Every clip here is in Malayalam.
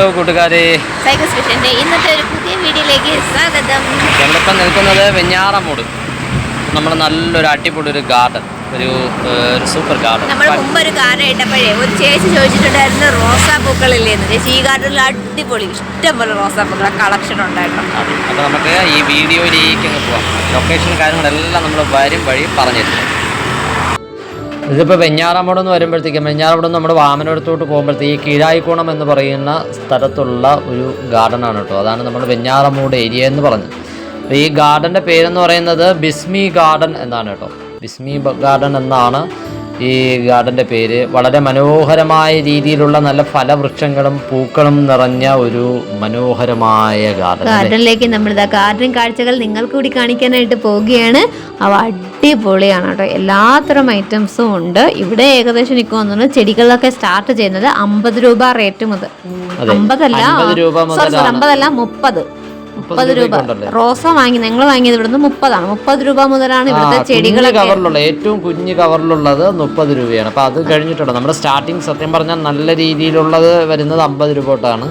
ഹലോ കൂട്ടുകാരെ. സൈക്കിൾ ഇന്നത്തെ ഒരു പുതിയ വീഡിയോയിലേക്ക് സ്വാഗതം. ഞങ്ങളിപ്പം നിൽക്കുന്നത് വെഞ്ഞാറമൂട്. നമ്മുടെ നല്ലൊരു അടിപൊളി ഒരു ഗാർഡൻ ഒരു ഒരു സൂപ്പർ ഗാർഡൻ നമ്മൾ മുമ്പ് ഒരു ഗാർഡൻ ഇട്ടപ്പോഴേ ഒരു ചേച്ചി ചോദിച്ചിട്ടുണ്ടായിരുന്നു റോസാ പൂക്കളില്ലേന്ന്. ചേച്ചി ഈ ഗാർഡനിൽ അടിപൊളി ഇഷ്ടംപോലെ റോസാ പൂക്കൾ കളക്ഷൻ ഉണ്ടായിരുന്നു. അപ്പോൾ നമുക്ക് ഈ വീഡിയോയിലേക്ക് പോവാം. ലൊക്കേഷൻ കാര്യങ്ങളെല്ലാം നമ്മൾ വരും വഴി പറഞ്ഞിട്ടുണ്ട് ഇതിപ്പോൾ വെഞ്ഞാറമ്പടം എന്ന് വരുമ്പോഴത്തേക്കും വെഞ്ഞാറമൂട് നമ്മുടെ വാമനടുത്തോട്ട് പോകുമ്പോഴത്തേക്ക് ഈ കീഴായിക്കോണം എന്ന് പറയുന്ന സ്ഥലത്തുള്ള ഒരു ഗാർഡനാണ് കേട്ടോ. അതാണ് നമ്മുടെ വെഞ്ഞാറമൂട് ഏരിയ എന്ന് പറഞ്ഞത്. അപ്പോൾ ഈ ഗാർഡന്റെ പേരെന്ന് പറയുന്നത് ബിസ്മി ഗാർഡൻ എന്നാണ് കേട്ടോ. ബിസ്മി ഗാർഡൻ എന്നാണ് ഈ ഗാർഡന്റെ പേര് വളരെ മനോഹരമായ രീതിയിലുള്ള നല്ല ഫലവൃക്ഷങ്ങളും പൂക്കളും നിറഞ്ഞ ഒരു മനോഹരമായ ഗാർഡൻ? ഗാർഡനിലേക്ക് നമ്മൾ ഇതാ ഗാർഡൻ കാഴ്ചകൾ നിങ്ങൾക്ക് കൂടി കാണിക്കാനായിട്ട് പോവുകയാണ്. അവ അടിപൊളിയാണ് കേട്ടോ. എല്ലാത്തരം ഐറ്റംസും ഉണ്ട്. ഇവിടെ ഏകദേശം എനിക്ക് തോന്നുന്നു ചെടികളൊക്കെ സ്റ്റാർട്ട് ചെയ്യുന്നത് അമ്പത് രൂപ റേറ്റ് മുതൽ. അമ്പതല്ല 50 രൂപ sorry, sorry, മുതലാണ്. അമ്പതല്ല മുപ്പത്. മുപ്പത് രൂപ. രൂപയ്ക്കുണ്ടല്ലേ? റോസ വാങ്ങി ഞങ്ങൾ വാങ്ങിയത് ഇവിടുന്ന് മുപ്പതാണ്. മുപ്പത് രൂപ മുതലാണ് ഇവിടുത്തെ ചെടികൾ കവറിലുള്ള ഏറ്റവും കുഞ്ഞു കവറിലുള്ളത് മുപ്പത് രൂപയാണ്. അപ്പോൾ അത് കഴിഞ്ഞിട്ടുണ്ട്. നമ്മുടെ സ്റ്റാർട്ടിങ് സത്യം പറഞ്ഞാൽ നല്ല രീതിയിലുള്ളത് വരുന്നത് അമ്പത് രൂപ തൊട്ടാണ്.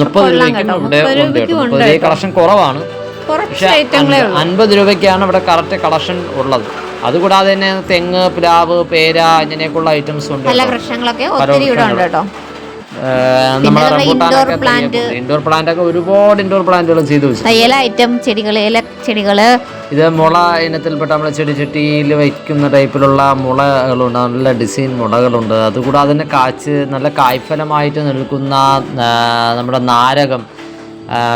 മുപ്പത് രൂപയ്ക്കും ഇവിടെ ഉണ്ട് മുപ്പത് രൂപ കളക്ഷൻ കുറവാണ്. പക്ഷെ അൻപത് രൂപയ്ക്കാണ് ഇവിടെ കറക്റ്റ് കളക്ഷൻ ഉള്ളത്. അതുകൂടാതെ തന്നെ തെങ്ങ് പ്ലാവ് പേര ഇങ്ങനെയൊക്കെയുള്ള ഐറ്റംസ് ഉണ്ട്. വൃക്ഷങ്ങളൊക്കെ ഒത്തിരി ഇവിടെ ഉണ്ട് കേട്ടോ. റംബൂട്ടാനൊക്കെ plant. ഇൻഡോർ പ്ലാന്റ് ഒക്കെ ഒരുപാട് ഇൻഡോർ പ്ലാന്റുകൾ ചെയ്തു വെച്ചു തയ്യല ഐറ്റം ചെടികൾ ഇല ചെടികൾ. ഇത് മുള ഇനത്തിൽപ്പെട്ട നമ്മൾ ചെടി ചട്ടിയിൽ വയ്ക്കുന്ന ടൈപ്പിലുള്ള മുളകളുണ്ട് നല്ല ഡിസൈൻ മുളകളുണ്ട്. അതുകൂടാതെ തന്നെ കാച്ച് നല്ല കായ്ഫലമായിട്ട് നിൽക്കുന്ന നമ്മുടെ നാരകം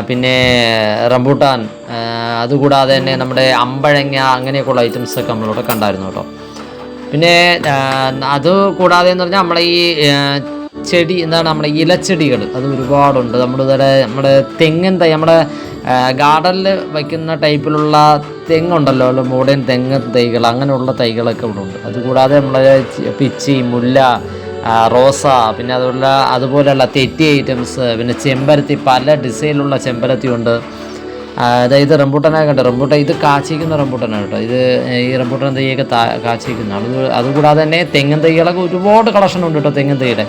പിന്നെ റംബൂട്ടാൻ അതുകൂടാതെ തന്നെ നമ്മുടെ അമ്പഴങ്ങ അങ്ങനെയൊക്കെയുള്ള ഐറ്റംസൊക്കെ നമ്മളിവിടെ കണ്ടായിരുന്നു കേട്ടോ. പിന്നെ അത് കൂടാതെ എന്ന് പറഞ്ഞാൽ നമ്മളെ ഈ ചെടി എന്താണ് നമ്മുടെ ഇലച്ചെടികൾ. അത് ഒരുപാടുണ്ട്. നമ്മുടെ ഇവിടെ നമ്മുടെ തെങ്ങിൻ തൈ നമ്മുടെ ഗാർഡനിൽ വയ്ക്കുന്ന ടൈപ്പിലുള്ള തെങ്ങുണ്ടല്ലോ അല്ല മോഡേൺ തെങ്ങ് തൈകൾ അങ്ങനെയുള്ള തൈകളൊക്കെ ഇവിടെ ഉണ്ട്. അതുകൂടാതെ നമ്മളെ പിച്ചി മുല്ല റോസ പിന്നെ അതുപോലെ അതുപോലെയുള്ള തെറ്റി ഐറ്റംസ് പിന്നെ ചെമ്പരത്തി പല ഡിസൈനിലുള്ള ചെമ്പരത്തി ഉണ്ട്. അതായത് റംബൂട്ടനെ കണ്ടോ റംബൂട്ടൻ ഇത് കാച്ചിക്കുന്ന റംബൂട്ടനാണ് കേട്ടോ. ഇത് ഈ റംബൂട്ടൻ തൈയൊക്കെ കാച്ചിക്കുന്ന അത് അതുകൂടാതെ തന്നെ തെങ്ങൻ തൈകളൊക്കെ ഒരുപാട് കളക്ഷൻ ഉണ്ട് കേട്ടോ തെങ്ങൻ തൈയുടെ.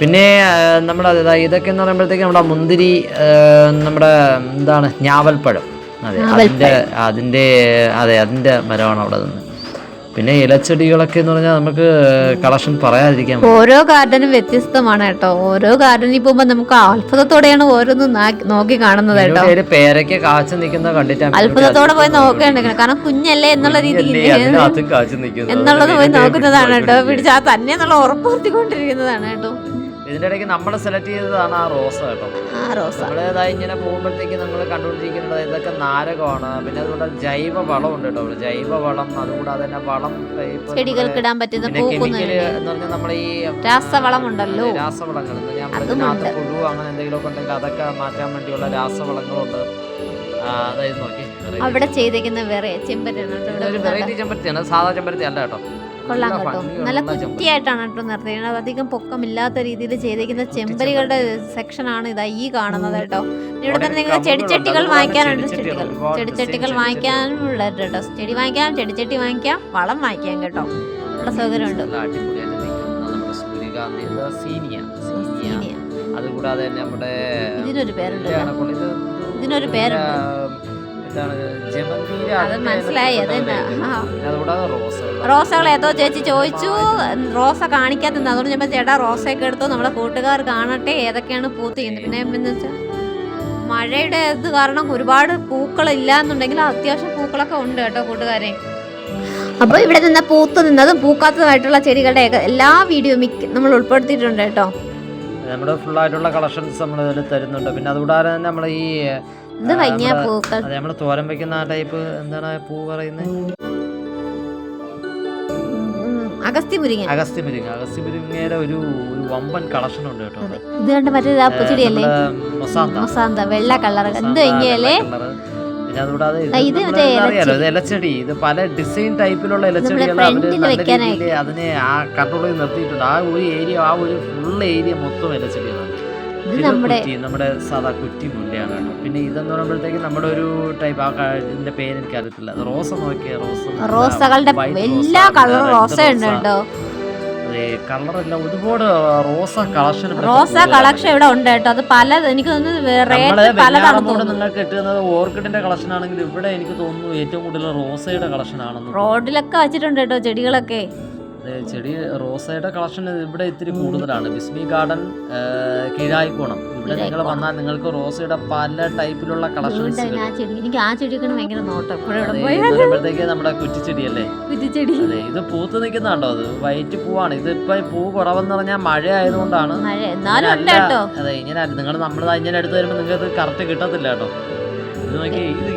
പിന്നെ നമ്മുടെ ഇതൊക്കെ എന്ന് പറയുമ്പോഴത്തേക്ക് നമ്മുടെ മുന്തിരി നമ്മുടെ എന്താണ് ഞാവൽപ്പഴം. അതെ അതിന്റെ അതിന്റെ അതെ അതിന്റെ മരമാണ് അവിടെ നിന്ന്. പിന്നെ ഇലച്ചെടികളൊക്കെ എന്ന് പറഞ്ഞാൽ നമുക്ക് കളക്ഷൻ പറയാതിരിക്കാം ഓരോ ഗാർഡനും വ്യത്യസ്തമാണ് കേട്ടോ. ഓരോ ഗാർഡനിൽ പോകുമ്പോൾ നമുക്ക് അത്ഭുതത്തോടെയാണ് ഓരോന്നും നോക്കി കാണുന്നത് കേട്ടോ. ഒരു കാച്ചു നിൽക്കുന്ന കണ്ടിട്ടാണ് അത്ഭുതത്തോടെ പോയി നോക്കേണ്ടിരിക്കണം കാരണം കുഞ്ഞല്ലേ എന്നുള്ള രീതിയിൽ നിൽക്കുന്നത്. എന്നുള്ളത് പോയി നോക്കുന്നതാണ് കേട്ടോ. പിടിച്ചാൽ തന്നെ എന്നുള്ള ഉറപ്പ് വരുത്തിക്കൊണ്ടിരിക്കുന്നതാണ് കേട്ടോ. ഇതിന്റെ ഇടയ്ക്ക് നമ്മൾ സെലക്ട് ചെയ്തതാണ് ആ റോസ കേട്ടോ. ആ റോസ. നമ്മളേതായി ഇങ്ങനെ പോകുമ്പോഴത്തേക്ക് നമ്മൾ കണ്ടുകൊണ്ടിരിക്കുന്നത് ഇതൊക്കെ നാരകമാണ്. പിന്നെ അതുകൊണ്ട് ജൈവ വളം ഉണ്ട് കേട്ടോ ജൈവ വളം അതുകൂടാതെ തന്നെ വളം ചെടികൾക്ക് ഇടാൻ പറ്റുന്ന കെമിക്കൽ എന്ന് പറഞ്ഞാൽ നമ്മൾ ഈ രാസവളമുണ്ടല്ലോ. രാസവളങ്ങൾ. എന്ന് ഞാൻ. പുഴു അങ്ങനെ എന്തെങ്കിലുമൊക്കെ ഉണ്ടെങ്കിൽ അതൊക്കെ മാറ്റാൻ വേണ്ടിയുള്ള രാസവളങ്ങളുണ്ട്. അതായത് നോക്കി അവിടെ ചെയ്തേക്കുന്ന. വെറൈറ്റി ചെമ്പരത്തിയാണ്. സാധാ ചെമ്പരത്തി അല്ല കേട്ടോ. കൊള്ളാം കേട്ടോ. നല്ല. കുറ്റിയായിട്ടാണ് കേട്ടോ നിർത്തിയത് അധികം പൊക്കമില്ലാത്ത രീതിയിൽ ചെയ്തിരിക്കുന്ന ചെമ്പരികളുടെ സെക്ഷൻ ആണ് ഇതാ ഈ കാണുന്നത് കേട്ടോ. ഇവിടെ തന്നെ നിങ്ങൾ. ചെടിച്ചട്ടികൾ വാങ്ങിക്കാനുണ്ട് ചെടികൾ. ചെടിച്ചട്ടികൾ വാങ്ങിക്കാനും ഉള്ളത് കേട്ടോ. ചെടി വാങ്ങിക്കാം ചെടിച്ചട്ടി വാങ്ങിക്കാം വളം വാങ്ങിക്കാം കേട്ടോ. ഉള്ള സൗകര്യമുണ്ട്. സീനിയ. അതുകൂടാതെ നമ്മുടെ ഇതിനൊരു പേരുണ്ട് ഇതിനൊരു പേരുണ്ട്. അത് മനസ്സിലായി. അതുകൂടാതെ റോസകൾ ഏതോ ചേച്ചി ചോദിച്ചു. റോസ കാണിക്കാത്ത അതുകൊണ്ട് ഞാൻ ചേട്ടാ റോസയൊക്കെ എടുത്തു. നമ്മളെ കൂട്ടുകാർ കാണട്ടെ. ഏതൊക്കെയാണ് പൂത്ത് ചെയ്യുന്നത്? പിന്നെ എന്ന് വെച്ചാൽ മഴയുടെ ഇത് കാരണം ഒരുപാട് പൂക്കൾ ഇല്ല എന്നുണ്ടെങ്കിൽ അത്യാവശ്യം പൂക്കളൊക്കെ ഉണ്ട് കേട്ടോ കൂട്ടുകാരെ. അപ്പോൾ ഇവിടെ നിന്ന് പൂത്ത് നിന്നതും പൂക്കാത്തതുമായിട്ടുള്ള ചെടികളുടെ എല്ലാ വീഡിയോ മിക്ക നമ്മൾ ഉൾപ്പെടുത്തിയിട്ടുണ്ട് കേട്ടോ. നമ്മുടെ ഫുൾ ആയിട്ടുള്ള കളക്ഷൻസ് നമ്മൾ ഇതിൽ തരുന്നുണ്ട്. പിന്നെ അതുകൂടാതെ തന്നെ നമ്മൾ ഈ ഇത് ഭംഗിയ പൂക്കൾ. അതെ നമ്മൾ തോരൻ വെക്കുന്ന ആ ടൈപ്പ് എന്താണ് ആ പൂ പറയുന്നത്? അഗസ്തി മുരിങ്ങ. അഗസ്തി മുരിങ്ങ. അഗസ്തി മുരിങ്ങയുടെ ഒരു ഒരു വമ്പൻ കളക്ഷൻ ഉണ്ട് കേട്ടോ. ഇത് കണ്ട് മറ്റേ ആ ചെടിയല്ലേ നമ്മുടെ മൊസാന്ത. വെള്ള കളർ എന്ത് ഭംഗിയല്ലേ ഇത് ഇലച്ചെടി. ഇത് പല ഡിസൈൻ ടൈപ്പിലുള്ള ഇലച്ചെടികൾ. അതിനെ ആ കൺട്രോൾ ചെയ്ത് നിർത്തിയിട്ടുണ്ട്. ആ ഒരു ഏരിയ ആ ഒരു ഫുൾ ഏരിയ മൊത്തം ഇലച്ചെടികളാണ്. ഇത് നമ്മുടെ നമ്മുടെ സാധാ കുറ്റി മുല്ലയാണ് കേട്ടോ. പിന്നെ ഇതെന്ന് പറയുമ്പോഴത്തേക്ക് നമ്മുടെ ഒരു ടൈപ്പ് ആ ഇതിന്റെ പേര് എനിക്ക് അറിയത്തില്ല റോസ നോക്കിയ റോസ റോസകളുടെ എല്ലാ കളർ റോസ ഉണ്ട് കേട്ടോ. കളറെല്ലാം ഒരുപാട് റോസ കളക്ഷൻ റോസ കളക്ഷൻ ഇവിടെ ഉണ്ട് കേട്ടോ. അത് പല എനിക്ക് തോന്നുന്നു നിങ്ങൾക്ക് കിട്ടുന്നത് ഓർക്കിഡിന്റെ കളക്ഷൻ ആണെങ്കിൽ ഇവിടെ എനിക്ക് തോന്നുന്നു ഏറ്റവും കൂടുതൽ റോസയുടെ കളക്ഷൻ ആണെന്ന് റോഡിലൊക്കെ വെച്ചിട്ടുണ്ട് കേട്ടോ ചെടികളൊക്കെ. ചെടി റോസയുടെ കളക്ഷൻ ഇവിടെ ഇത്തിരി കൂടുതലാണ്. ബിസ്മി ഗാർഡൻ കീഴായിക്കോണം. ഇവിടെ നിങ്ങൾ വന്നാൽ നിങ്ങൾക്ക് റോസയുടെ പല ടൈപ്പിലുള്ള കളക്ഷൻസ് ആ ചെടി എനിക്ക് ആ ചെടിയൊക്കെ ഭയങ്കര നോട്ടം. എപ്പോഴും ഇവിടെ അതെ പോയാൽ വരുമ്പോഴത്തേക്ക് നമ്മുടെ കുറ്റിച്ചെടിയല്ലേ? കുറ്റിച്ചെടി. അതെ ഇത് പൂത്ത് നിൽക്കുന്നുണ്ടോ? അത് വൈറ്റ് പൂവാണ്. ഇത് ഇപ്പൊ പൂ കുറവെന്ന് പറഞ്ഞാൽ മഴ. ആയതുകൊണ്ടാണ് അതെ ഇങ്ങനെ നിങ്ങൾ നമ്മൾ ഇങ്ങനെ എടുത്ത് വരുമ്പോൾ നിങ്ങൾക്ക് കറക്റ്റ് കിട്ടത്തില്ല കേട്ടോ. ഇത് നോക്കി ഇത്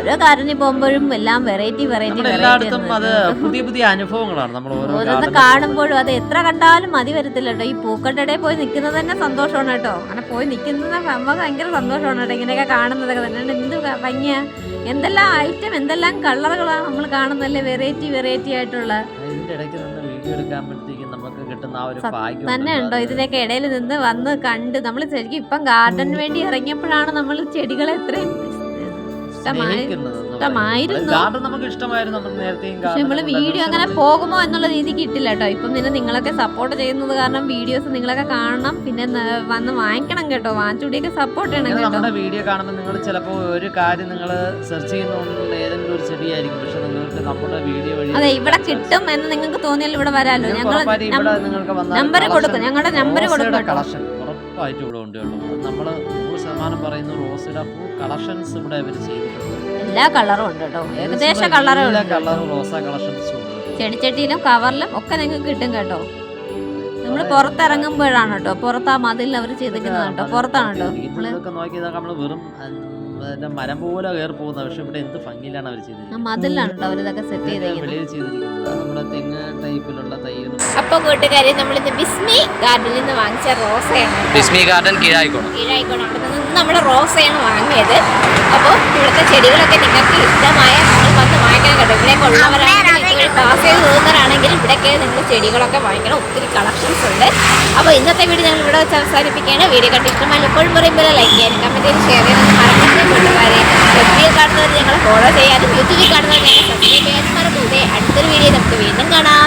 ഓരോ കാരണി പോകുമ്പോഴും എല്ലാം വെറൈറ്റി വെറൈറ്റി എല്ലായിടത്തും അത് പുതിയ പുതിയ അനുഭവങ്ങളാണ്. നമ്മൾ ഓരോ ഓരോന്ന് കാണുമ്പോഴും അത് എത്ര കണ്ടാലും മതി വരത്തില്ല കേട്ടോ. ഈ പൂക്കളുടെ ഇടയിൽ പോയി നിൽക്കുന്നത് തന്നെ സന്തോഷമാണ് കേട്ടോ. അങ്ങനെ പോയി നിൽക്കുന്നത് നമുക്ക് ഭയങ്കര സന്തോഷമാണ് കേട്ടോ ഇങ്ങനെയൊക്കെ കാണുന്നതൊക്കെ തന്നെ. എന്ത് ഭംഗിയാ? എന്തെല്ലാം ഐറ്റം എന്തെല്ലാം കളറുകളാണ് നമ്മൾ കാണുന്നല്ലേ വെറൈറ്റി വെറൈറ്റി ആയിട്ടുള്ള. തന്നെ ഉണ്ടോ? ഇതിനൊക്കെ ഇടയിൽ നിന്ന് വന്ന് കണ്ട് നമ്മൾ ശരിക്കും ഇപ്പം ഗാർഡന് വേണ്ടി ഇറങ്ങിയപ്പോഴാണ് നമ്മൾ ചെടികളെ എത്രയും പക്ഷെ നമ്മൾ വീഡിയോ അങ്ങനെ പോകുമോ എന്നുള്ള രീതിക്ക് ഇട്ടില്ല കേട്ടോ. ഇപ്പം പിന്നെ നിങ്ങളൊക്കെ സപ്പോർട്ട് ചെയ്യുന്നത് കാരണം വീഡിയോസ് നിങ്ങളൊക്കെ കാണണം. പിന്നെ വന്ന് വാങ്ങിക്കണം കേട്ടോ. വാങ്ങിച്ചുകൂടിയൊക്കെ സപ്പോർട്ട് ചെയ്യണം കേട്ടോ. നമ്മുടെ വീഡിയോ കാണുമ്പോൾ നിങ്ങൾ ചിലപ്പോൾ ഒരു കാര്യം നിങ്ങൾ സെർച്ച് ചെയ്യുന്നുണ്ട് ഏതെങ്കിലും ഒരു ചെടിയായിരിക്കും. പക്ഷെ നിങ്ങൾക്ക് നമ്മുടെ വീഡിയോ വഴി അതെ ഇവിടെ കിട്ടും എന്ന് നിങ്ങൾക്ക് തോന്നിയാൽ ഇവിടെ വരാലോ. ഞങ്ങൾ നമ്പർ കൊടുക്കും. ഞങ്ങളുടെ നമ്പർ കൊടുക്കും കളക്ഷൻ ഉറപ്പായിട്ടും ഇവിടെ കേട്ടോ. നമ്മൾ നൂറ് ശതമാനം പറയുന്നു റോസിയുടെ ഫുൾ കളക്ഷൻസ് ഇവിടെ ഇവർ ചെയ്തിട്ടുണ്ട്. എല്ലാ കളറും ഉണ്ട് കേട്ടോ. ഏകദേശം കളറും എല്ലാ കളറും റോസ കളക്ഷൻസും ഉണ്ട് ചെടിച്ചട്ടിയിലും കവറിലും ഒക്കെ നിങ്ങൾക്ക് കിട്ടും കേട്ടോ. നമ്മൾ പുറത്തിറങ്ങുമ്പോഴാണ് കേട്ടോ. പുറത്ത് ആ മതിലിൽ അവർ ചെയ്തിരിക്കുന്നത് കേട്ടോ. പുറത്താണ് കേട്ടോ. നോക്കിയതൊക്കെ നമ്മൾ വെറും മരം പോലെ കയറി പോകുന്നത്. പക്ഷെ ഇവിടെ എന്ത് ഭംഗിയിലാണ് അവർ ആ ചെയ്തിരിക്കുന്നത്. തെങ്ങ് ടൈപ്പിലുള്ള തൈകളും അപ്പൊ കൂട്ടുകാരെ നമ്മളിന്ന് ബിസ്മി ഗാർഡനിൽ നിന്ന് വാങ്ങിച്ച റോസയാണ്. ബിസ്മി ഗാർഡൻ കീഴായിക്കോണം. കീഴായിക്കോണം. അവിടെ നിന്ന് നമ്മൾ റോസയാണ് വാങ്ങിയത്. അപ്പോൾ ഇവിടുത്തെ ചെടികളൊക്കെ നിങ്ങൾക്ക് ഇഷ്ടമായ നമ്മൾ വന്ന് വാങ്ങിക്കാൻ കേട്ടോ ഇവിടെ ഉള്ളവരാണെങ്കിൽ നിങ്ങൾ പാസ് ചെയ്ത് പോകുന്നവരാണെങ്കിൽ ഇവിടെയൊക്കെ നിങ്ങൾ ചെടികളൊക്കെ വാങ്ങിക്കണം. ഒത്തിരി കളക്ഷൻസ് ഉണ്ട്. അപ്പോൾ ഇന്നത്തെ വീഡിയോ ഞങ്ങൾ ഇവിടെ വെച്ച് അവസാനിപ്പിക്കുകയാണ്. വീഡിയോ കണ്ട് ഇഷ്ടമായി എപ്പോഴും പറയുമ്പോൾ ലൈക്ക് ചെയ്യാനും കമന്റ് ചെയ്ത് ഷെയർ ചെയ്യാനും മറക്കരുത്. കൂട്ടുകാരെ ഫെസ്ബുക്കിൽ കാണുന്നവർ ഞങ്ങൾ ഫോളോ ചെയ്യാനും യൂട്യൂബിൽ കാണുന്നവർ ഞങ്ങൾ സബ്സ്ക്രൈബ് ചെയ്യാനും മറക്കരുത്. അടുത്തൊരു വീഡിയോ നമുക്ക് വീണ്ടും കാണാം.